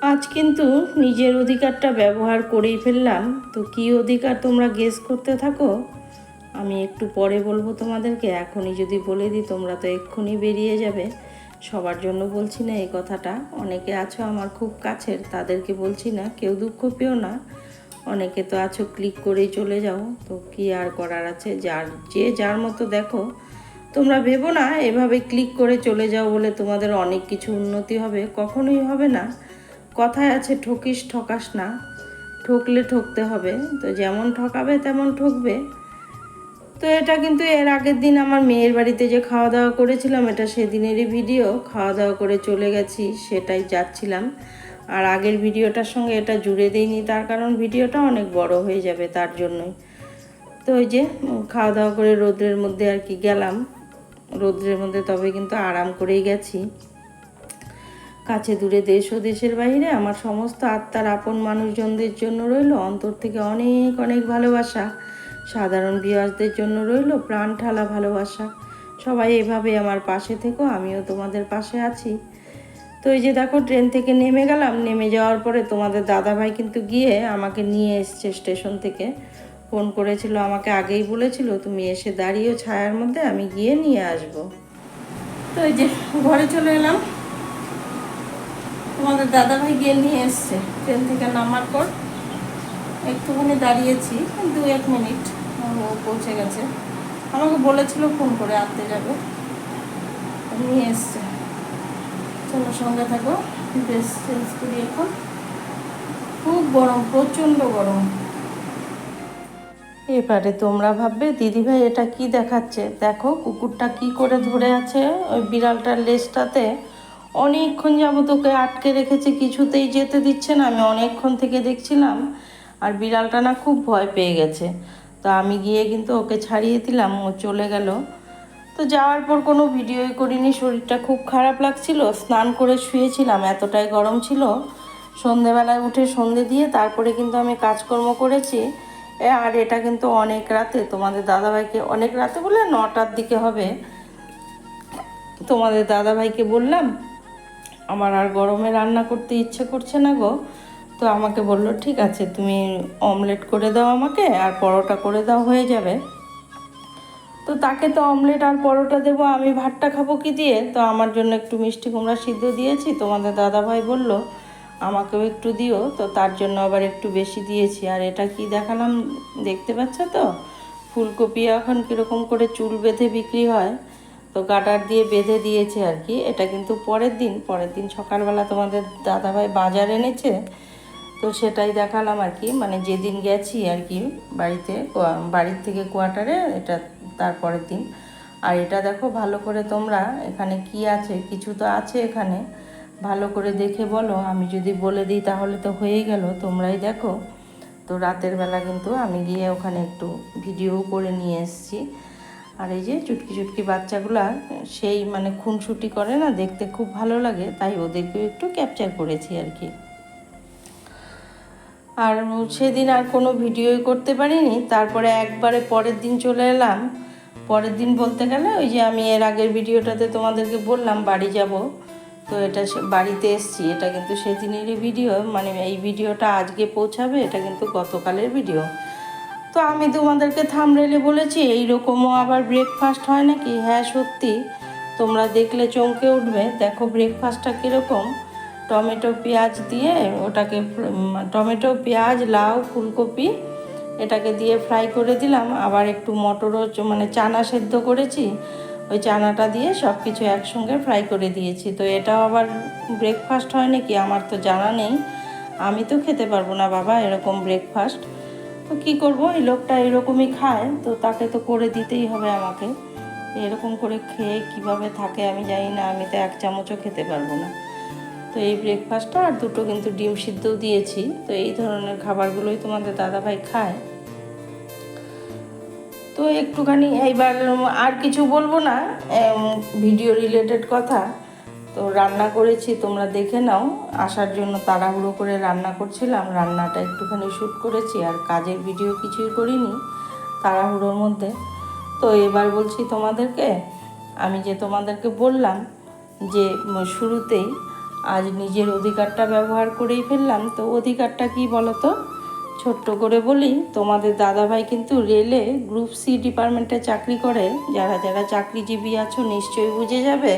আজ কিন্তু নিজের অধিকারটা ব্যবহার করেই ফেললাম। তো কী অধিকার তোমরা গেস করতে থাকো? আমি একটু পরে বলব তোমাদেরকে, এখনই যদি বলে দিই তোমরা তো এক্ষুনি বেরিয়ে যাবে। সবার জন্য বলছি না এই কথাটা। অনেকে আছো আমার খুব কাছের, তাদেরকে বলছি না, কেউ দুঃখ পেও না। অনেকে তো আছো ক্লিক করেই চলে যাও। তো কি আর করার আছে? যার, যে যার মতো দেখো। তোমরা ভেবো না, এভাবে ক্লিক করে চলে যাও বলে তোমাদের অনেক কিছু উন্নতি হবে, কখনোই হবে না। কথায় আছে, ঠকিস, ঠকাস না। ঠকলে ঠকতে হবে। তো যেমন ঠকাবে, তেমন ঠকবে। তো এটা কিন্তু এর আগের দিন আমার মেয়ের বাড়িতে যে খাওয়া দাওয়া করেছিলাম, এটা সেদিনেরই ভিডিও। খাওয়া দাওয়া করে চলে গেছি, সেটাই যাচ্ছিলাম। আর আগের ভিডিওটার সঙ্গে এটা জুড়ে দিইনি, তার কারণ ভিডিওটা অনেক বড় হয়ে যাবে তার জন্যই। তো ওই যে খাওয়া দাওয়া করে রোদ্রের মধ্যে আর কি গেলাম। রোদ্রের মধ্যে তবে কিন্তু আরাম করেই গেছি। কাছে দূরে দেশ ও দেশের বাইরে আমার সমস্ত আত্মার আপন মানুষজনদের জন্য রইল অন্তর থেকে অনেক অনেক ভালোবাসা। সাধারণ বিয়াসদের জন্য রইল প্রাণ ঠালা ভালোবাসা। সবাই এভাবে আমার পাশে থেকো, আমিও তোমাদের পাশে আছি। তো এই যে দেখো, ট্রেন থেকে নেমে গেলাম, নেমে যাওয়ার পরে তোমাদের দাদাভাই কিন্তু গিয়ে আমাকে নিয়ে এসছে স্টেশন থেকে। ফোন করেছিল, আমাকে আগেই বলেছিল, তুমি এসে দাঁড়িয়েও ছায়ার মধ্যে আমি গিয়ে নিয়ে আসব। তো এই যে ঘরে চলে এলাম। তোমাদের দাদাভাই গিয়ে নিয়ে এসছে। ট্রেন থেকে নামার পর একটুখানি দাঁড়িয়েছি, দু এক মিনিট। ও পৌঁছে গেছে। আমাকে বলেছিল ফোন করে আনতে যাবে। নিয়ে এসছে। চলো সঙ্গে থাকো। ড্রেস চেঞ্জ করি এখন। খুব গরম, প্রচণ্ড গরম। এবারে তোমরা ভাববে, দিদিভাই এটা কি দেখাচ্ছে? দেখো, কুকুরটা কি করে ধরে আছে ওই বিড়ালটার লেজটাতে। অনেকক্ষণ যাবত ওকে আটকে রেখেছে, কিছুতেই যেতে দিচ্ছে না। আমি অনেকক্ষণ থেকে দেখছিলাম, আর বিড়ালটা না খুব ভয় পেয়ে গেছে। তো আমি গিয়ে কিন্তু ওকে ছাড়িয়ে দিলাম, ও চলে গেল। তো যাওয়ার পর কোনো ভিডিওই করিনি, শরীরটা খুব খারাপ লাগছিল। স্নান করে শুয়েছিলাম, এতটাই গরম ছিল। সন্ধেবেলায় উঠে সন্ধে দিয়ে তারপরে কিন্তু আমি কাজকর্ম করেছি। আর এটা কিন্তু অনেক রাতে। তোমাদের দাদাভাইকে অনেক রাতে বলে নটার দিকে হবে। তোমাদের দাদাভাইকে বললাম আমার আর গরমে রান্না করতে ইচ্ছে করছে না গো। তো আমাকে বলল, ঠিক আছে, তুমি অমলেট করে দাও আমাকে, আর পরোটা করে দাও, হয়ে যাবে। তো তাকে তো অমলেট আর পরোটা দেবো, আমি ভাতটা খাব কি দিয়ে? তো আমার জন্য একটু মিষ্টি কুমড়া সিদ্ধ দিয়েছি, তোমাদের দাদাভাই বলল, আমাকেও একটু দিও। তো তার জন্য আবার একটু বেশি দিয়েছি। আর এটা কি দেখালাম, দেখতে পাচ্ছ তো? ফুলকপি এখন কীরকম করে চুল বেঁধে বিক্রি হয়। তো গাটার দিয়ে বেঁধে দিয়েছে আর কি। এটা কিন্তু পরের দিন পরের দিন সকালবেলা তোমাদের দাদাভাই বাজার এনেছে, তো সেটাই দেখালাম আর কি। মানে যেদিন গেছি আর কি বাড়িতে বাড়ির থেকে কোয়ার্টারে এটা তারপরের দিন। আর এটা দেখো ভালো করে তোমরা এখানে কি আছে, কিছু তো আছে এখানে। ভালো করে দেখে বলো, আমি যদি বলে দিই তাহলে তো হয়েই গেল, তোমরাই দেখো। তো রাতের বেলা কিন্তু আমি গিয়ে ওখানে একটু ভিডিও করে নিয়ে এসেছি। আর এই যে চুটকি চুটকি বাচ্চাগুলা, সেই মানে খুনসুটি করে না, দেখতে খুব ভালো লাগে, তাই ওদেরকেও একটু ক্যাপচার করেছি আর কি। আর সেদিন আর কোনো ভিডিওই করতে পারিনি, তারপরে একবারে পরের দিন চলে এলাম। পরের দিন বলতে গেলে ওই যে আমি এর আগের ভিডিওটাতে তোমাদেরকে বললাম, বাড়ি যাব। তো এটা বাড়িতে এসছি, এটা কিন্তু সেদিনেরই ভিডিও মানে এই ভিডিওটা আজকে পৌঁছাবে, এটা কিন্তু গতকালের ভিডিও। তো আমি তোমাদেরকে থামরেলে বলেছি এই রকমও আবার ব্রেকফাস্ট হয় নাকি? হ্যাঁ সত্যি। তোমরা দেখলে চমকে উঠবে। দেখো ব্রেকফাস্টটা কীরকম। টমেটো পেঁয়াজ দিয়ে ওটাকে টমেটো পেঁয়াজ, লাউ, ফুলকপি এটাকে দিয়ে ফ্রাই করে দিলাম। আবার একটু মটরও মানে চানা সেদ্ধ করেছি। ওই চানাটা দিয়ে সব কিছু একসঙ্গে ফ্রাই করে দিয়েছি। তো এটাও আবার ব্রেকফাস্ট হয় নাকি? আমার তো জানা নেই। আমি তো খেতে পারব না বাবা, এরকম ব্রেকফাস্ট তো কি করব? এই লোকটা এরকমই খায়, তো তাকে তো করে দিতেই হবে আমাকে। এরকম করে খেয়ে কীভাবে থাকে আমি জানি না, আমি তো এক চামচও খেতে পারব না। তো এই ব্রেকফাস্টটা আর দুটো কিন্তু ডিম সিদ্ধও দিয়েছি। তো এই ধরনের খাবারগুলোই তোমাদের দাদাভাই খায়। তো একটুখানি এইবার আর কিছু বলব না ভিডিও রিলেটেড কথা। তো রান্না করেছি, তোমরা দেখে নাও। আসার জন্য তাড়াহুড়ো করে রান্না করছিলাম, রান্নাটা একটুখানি শ্যুট করেছি আর কাজের ভিডিও কিছুই করিনি তাড়াহুড়োর মধ্যে। তো এবার বলছি তোমাদেরকে, আমি যে তোমাদেরকে বললাম যে শুরুতেই আজ নিজের অধিকারটা ব্যবহার করেই ফেললাম, তো অধিকারটা কি বলো তো ছোট্ট করে বলি, তোমাদের দাদাভাই কিন্তু রেলে গ্রুপ সি ডিপার্টমেন্টে চাকরি করে, যারা যারা চাকরিজীবী আছো নিশ্চয়ই বুঝে যাবে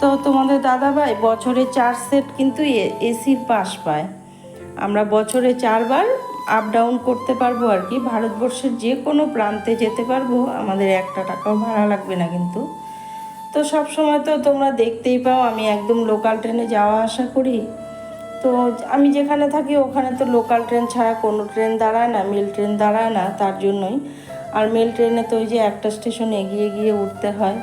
তো তোমাদের দাদাভাই বছরে চার সেট কিন্তু এসির পাস পায়। আমরা বছরে চারবার আপ ডাউন করতে পারব আর কি। ভারতবর্ষের যে কোনো প্রান্তে যেতে পারব। আমাদের একটা টাকাও ভাড়া লাগবে না কিন্তু। তো সব সময় তো তোমরা দেখতেই পাও, আমি একদম লোকাল ট্রেনে যাওয়া আসা করি। তো আমি যেখানে থাকি ওখানে তো লোকাল ট্রেন ছাড়া কোনো ট্রেন দাঁড়ায় না মেল ট্রেন দাঁড়ায় না, তার জন্যই। আর মেল ট্রেনে তো ওই যে একটা স্টেশন এগিয়ে গিয়ে উঠতে হয়।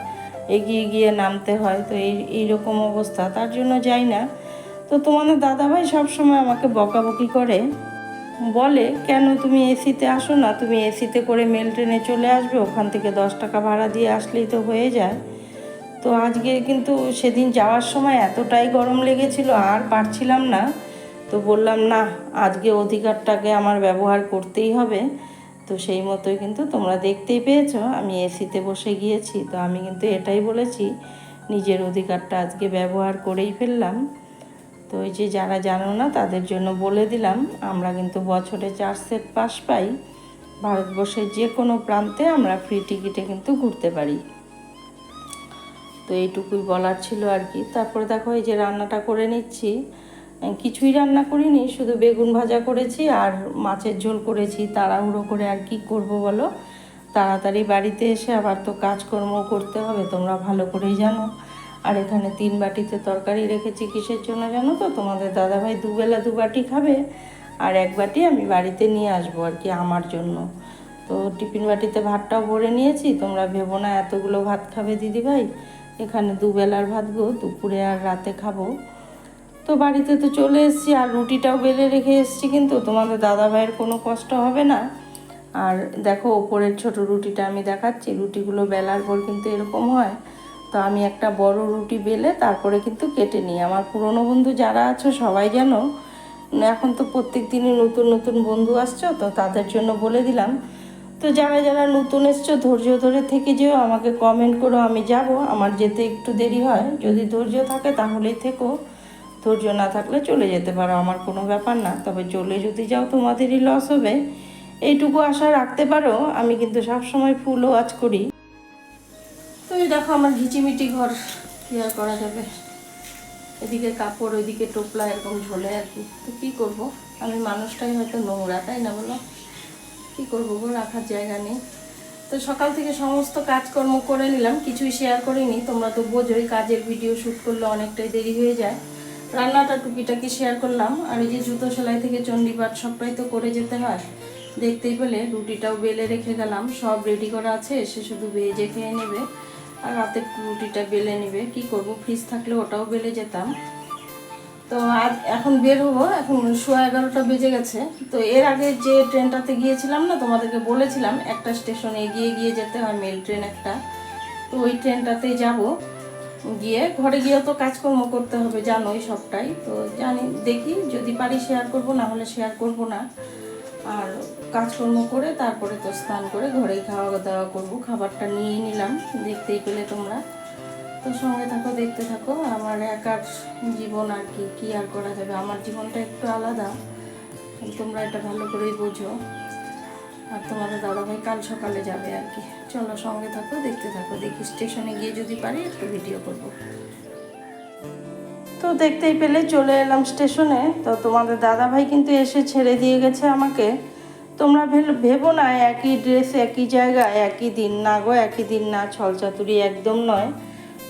এগিয়ে গিয়ে নামতে হয়, তো এই এইরকম অবস্থা। তার জন্য যাই না। তো তোমাদের দাদাভাই সবসময় আমাকে বকাবকি করে। বলে, কেন তুমি এসিতে আসো না? তুমি এসিতে করে মেল ট্রেনে চলে আসবে। ওখান থেকে দশ টাকা ভাড়া দিয়ে আসলেই তো হয়ে যায়। তো আজকে কিন্তু সেদিন যাওয়ার সময় এতটাই গরম লেগেছিল, আর পারছিলাম না। তো বললাম, না, আজকে অধিকারটাকে আমার ব্যবহার করতেই হবে। তো সেই মতোই কিন্তু তোমরা দেখতেই পেয়েছ, আমি এসিতে বসে গিয়েছি, তো আমি কিন্তু এটাই বলেছি, নিজের অধিকারটা আজকে ব্যবহার করেই ফেললাম। তো ওই যে যারা জানো না, তাদের জন্য বলে দিলাম, আমরা কিন্তু বছরে চার সেট পাস পাই, ভারতবর্ষের যে কোনো প্রান্তে আমরা ফ্রি টিকিটে কিন্তু ঘুরতে পারি। তো এইটুকুই বলার ছিল আর কি। তারপরে দেখো এই যে রান্নাটা করে নিচ্ছি কিছুই রান্না করিনি, শুধু বেগুন ভাজা করেছি আর মাছের ঝোল করেছি। তাড়াহুড়ো করে আর কি করব বলো? তাড়াতাড়ি বাড়িতে এসে আবার তো কাজকর্ম করতে হবে, তোমরা ভালো করেই জানো। আর এখানে তিন বাটিতে তরকারি রেখেছি কিসের জন্য জানো তো? তোমাদের দাদাভাই দুবেলা দু বাটি খাবে আর এক বাটি আমি বাড়িতে নিয়ে আসব আর কি আমার জন্য। তো টিফিন বাটিতে ভাতটাও ভরে নিয়েছি, তোমরা ভেবো না এতগুলো ভাত খাবে দিদিভাই। এখানে দুবেলার ভাত গো, দুপুরে আর রাতে খাব। তো বাড়িতে তো চলে এসেছি, আর রুটিটাও বেলে রেখে এসেছি, কিন্তু তোমাদের দাদা ভাইয়ের কোনো কষ্ট হবে না। আর দেখো, ওপরের ছোট রুটিটা আমি দেখাচ্ছি, রুটিগুলো বেলার পর কিন্তু এরকম হয়। তো আমি একটা বড় রুটি বেলে তারপরে কিন্তু কেটে নিই। আমার পুরনো বন্ধু যারা আছো সবাই জানো, এখন তো প্রত্যেক দিনই নতুন নতুন বন্ধু আসছো, তো তাদের জন্য বলে দিলাম। তো যারা যারা নতুন এসছো, ধৈর্য ধরে থেকে যেও, আমাকে কমেন্ট করো, আমি যাব। আমার যেতে একটু দেরি হয়। যদি ধৈর্য থাকে তাহলেই থেকো। ধৈর্য না থাকলে চলে যেতে পারো, আমার কোনো ব্যাপার না। তবে চলে যদি যাও, তোমাদেরই লস হবে। এইটুকু আশা রাখতে পারো, আমি কিন্তু সবসময় ফুল ওয়াচ করি। তো এই দেখো আমার ঘিচিমিটি ঘর কি করা যাবে। এদিকে কাপড়, ওইদিকে টোপলা, এরকম ঝোলে আর কি। তো কী করব? আমি মানুষটাই হয়তো নোংরা, তাই না বলো? কী করব গো রাখার জায়গা নেই। তো সকাল থেকে সমস্ত কাজকর্ম করে নিলাম, কিছুই শেয়ার করিনি। তোমরা তো বোঝোই, কাজের ভিডিও শ্যুট করলে অনেকটাই দেরি হয়ে যায়। রান্নাটা টুকিটাকি শেয়ার করলাম? আর এই যে জুতো সেলাই থেকে চণ্ডীপাঠ সবটাই তো করে যেতে হয়। দেখতেই পেলে রুটিটাও বেলে রেখে গেলাম। সব রেডি করা আছে এসে শুধু ভেজে খেয়ে নেবে। আর রাতে রুটিটা বেলে নেবে। কি করব? ফ্রিজ থাকলে ওটাও বেলে যেতাম। তো আজ এখন বের হব। এখন সোয়া এগারোটা বেজে গেছে। তো এর আগে যে ট্রেনটাতে গিয়েছিলাম না, তোমাদেরকে বলেছিলাম, একটা স্টেশনে এগিয়ে গিয়ে যেতে হয় মেল ট্রেন একটা। তো ওই ট্রেনটাতেই যাব। গিয়ে, ঘরে গিয়েও তো কাজকর্ম করতে হবে, জানোই সবটাই। তো জানি, দেখি, যদি পারি শেয়ার করব, না হলে শেয়ার করব না। আর কাজকর্ম করে, তারপরে তো স্নান করে ঘরেই খাওয়া দাওয়া করব, খাবারটা নিয়েই নিলাম, দেখতেই পেলে তোমরা। তো সঙ্গে থাকো, দেখতে থাকো, আমার একার জীবন আর কি কি আর করা যাবে? আমার জীবনটা একটু আলাদা, তোমরা এটা ভালো করেই বোঝো। আর তোমাদের দাদাভাই কাল সকালে যাবে আর কি। চলো সঙ্গে থাকো, দেখতে থাকো, দেখি স্টেশনে গিয়ে যদি পারি একটু ভিডিও করব। তো দেখতেই পেলে চলে এলাম স্টেশনে। তো তোমাদের দাদাভাই কিন্তু এসে ছেড়ে দিয়ে গেছে আমাকে। তোমরা ভেবো না, একই ড্রেস একই জায়গায় একই দিন না গো, একই দিন না ছলচাতুরি একদম নয়।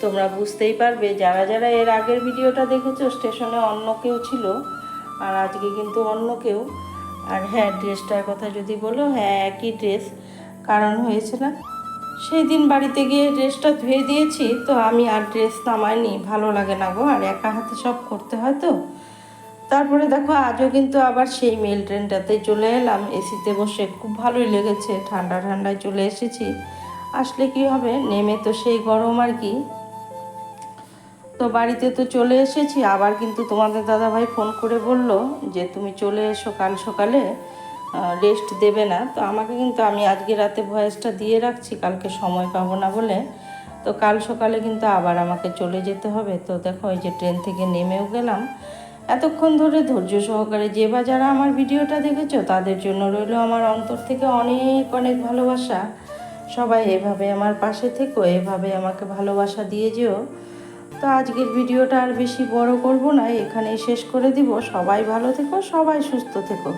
তোমরা বুঝতেই পারবে, যারা যারা এর আগের ভিডিওটা দেখেছ, স্টেশনে অন্য কেউ ছিল। আর আজকে কিন্তু অন্য কেউ। আর হ্যাঁ ড্রেসটার কথা যদি বলো হ্যাঁ একই ড্রেস। কারণ হয়েছে না সেই দিন বাড়িতে গিয়ে ড্রেসটা ধুয়ে দিয়েছি, তো আমি আর ড্রেস নামাইনি, ভালো লাগে না গো, আর একা হাতে সব করতে হয় তো। তারপরে দেখো, আজও কিন্তু আবার সেই মেল ট্রেনটাতে চলে এলাম, এসিতে বসে খুব ভালোই লেগেছে, ঠান্ডা ঠান্ডায় চলে এসেছি। আসলে কি হবে, নেমে তো সেই গরম আর কি। তো বাড়িতে তো চলে এসেছি। আবার কিন্তু তোমাদের দাদাভাই ফোন করে বলল যে, তুমি চলে এসো কাল সকালে রেস্ট দেবে না। তো আমাকে কিন্তু আমি আজকে রাতে ভয়েসটা দিয়ে রাখছি, কালকে সময় পাবো না বলে। তো কাল সকালে কিন্তু আবার আমাকে চলে যেতে হবে। তো দেখো, এই যে ট্রেন থেকে নেমেও গেলাম। এতক্ষণ ধরে ধৈর্য সহকারে যে বা যারা আমার ভিডিওটা দেখেছ, তাদের জন্য রইল আমার অন্তর থেকে অনেক অনেক ভালোবাসা। সবাই এভাবে আমার পাশে থেকো, এভাবে আমাকে ভালোবাসা দিয়ে যেও। তো আজকের ভিডিওটা আর বেশি বড় করব না, এখানেই শেষ করে দিব। সবাই ভালো থেকো, সবাই সুস্থ থেকো।